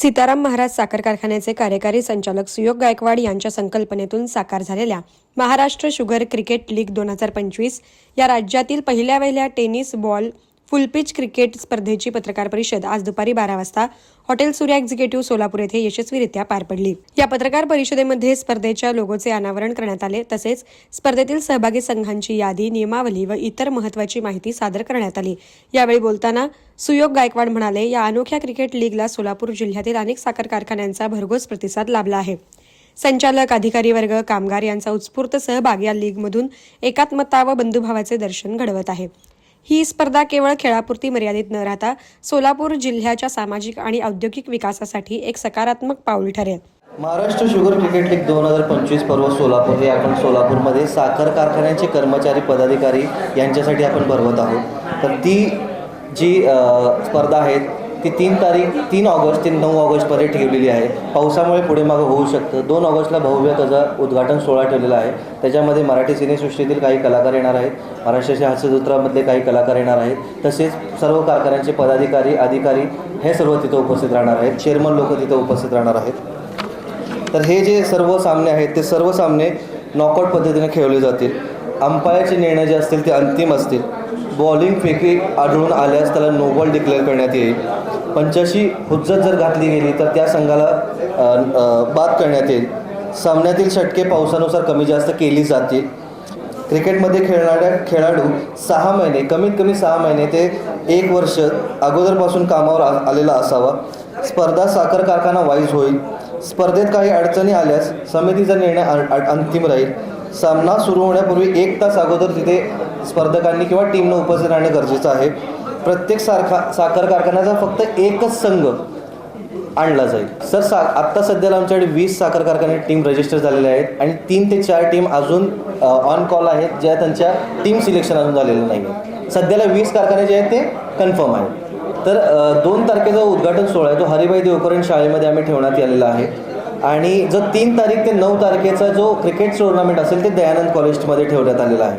सीताराम महाराज साखर कारखान्याचे कार्यकारी संचालक सुयोग गायकवाड यांच्या संकल्पनेतून साकार झालेल्या महाराष्ट्र शुगर क्रिकेट लीग दोन हजार पंचवीस या राज्यातील पहिल्या वहिल्या tennis ball full pitch cricket स्पर्धेची पत्रकार परिषद आज दुपारी बारा वाजता हॉटेल सूर्या एक्झिक्युटिव्ह सोलापूर येथे यशस्वीरित्या पार पडली. या पत्रकार परिषदेमध्ये स्पर्धेच्या लोगोचे अनावरण करण्यात आले तसेच स्पर्धेतील सहभागी संघांची यादी नियमावली व इतर महत्वाची माहिती सादर करण्यात आली. यावेळी बोलताना सुयोग गायकवाड म्हणाले या अनोख्या क्रिकेट लीगला सोलापूर जिल्ह्यातील अनेक साखर कारखान्यांचा भरघोस प्रतिसाद लाभला आहे. संचालक अधिकारी वर्ग कामगार यांचा उत्स्फूर्त सहभाग या लीगमधून एकात्मता व बंधुभावाचे दर्शन घडवत आहे. ही स्पर्धा केवळ खेळापुरती मर्यादित न राहता सोलापूर जिल्ह्याच्या सामाजिक आणि औद्योगिक विकासासाठी एक सकारात्मक पाऊल ठरेल. महाराष्ट्र शुगर क्रिकेट लीग दोन हजार पंचवीस पर्व सोलापूर हे आपण सोलापूरमध्ये साखर कारखान्याचे कर्मचारी पदाधिकारी यांच्यासाठी आपण भरवत आहोत. तर ती जी स्पर्धा आहे ती तीन तारीख तीन ऑगस्ट ते नऊ ऑगस्टपर्यंत ठेवलेली आहे. पावसामुळे पुढे मागं होऊ शकतं. दोन ऑगस्टला भव्य त्याचा उद्घाटन सोहळा ठेवलेला आहे. त्याच्यामध्ये मराठी सिनेसृष्टीतील काही कलाकार येणार आहेत. महाराष्ट्राच्या हास्यसूत्रामधले काही कलाकार येणार आहेत. तसेच सर्व कारखान्यांचे पदाधिकारी अधिकारी हे सर्व तिथं उपस्थित राहणार आहेत. चेअरमन लोक तिथं उपस्थित राहणार आहेत. तर हे जे सर्व सामने आहेत ते सर्व सामने नॉकआउट पद्धतीने खेळले जातील. अंपायरचे निर्णय जे असतील ते अंतिम असतील. बॉलिंग फेकी आढळून आल्यास त्याला नोबॉल डिक्लेअर करण्यात येईल. पंच्याऐंशी हुज्जत जर घातली गेली तर त्या संघाला बाद करण्यात येईल. सामन्यातील षटके पावसानुसार कमी जास्त केली जातील. क्रिकेटमध्ये खेळणाऱ्या खेळाडू सहा महिने कमीत कमी सहा महिने ते एक वर्ष अगोदरपासून कामावर आ- आलेला असावा. स्पर्धा साखर कारखाना वाईज होईल. स्पर्धेत काही अडचणी आल्यास समितीचा निर्णय अंतिम राहील. सामना सुरू होण्यापूर्वी एक तास अगोदर तिथे स्पर्धकांनी किंवा टीमनं उपस्थित राहणे गरजेचं आहे. प्रत्येक सारखा साखर कारखान्याचा फक्त एकच संघ आणला जाईल. सर सा आत्ता सध्याला आमच्याकडे वीस साखर कारखाने टीम रजिस्टर झालेल्या आहेत आणि तीन ते चार टीम अजून ऑन कॉल आहेत ज्या त्यांच्या टीम सिलेक्शन अजून झालेलं नाही आहे सध्याला वीस कारखाने जे आहेत ते कन्फर्म आहेत. तर दोन तारखेचा उद्घाटन सोहळा आहे. तो हरिभाई देवकरण शाळेमध्ये आम्ही ठेवण्यात आलेला आहे. आणि जो तीन तारीख ते नऊ तारखेचा जो क्रिकेट टुर्नामेंट असेल ते दयानंद कॉलेजमध्ये ठेवण्यात आलेला आहे.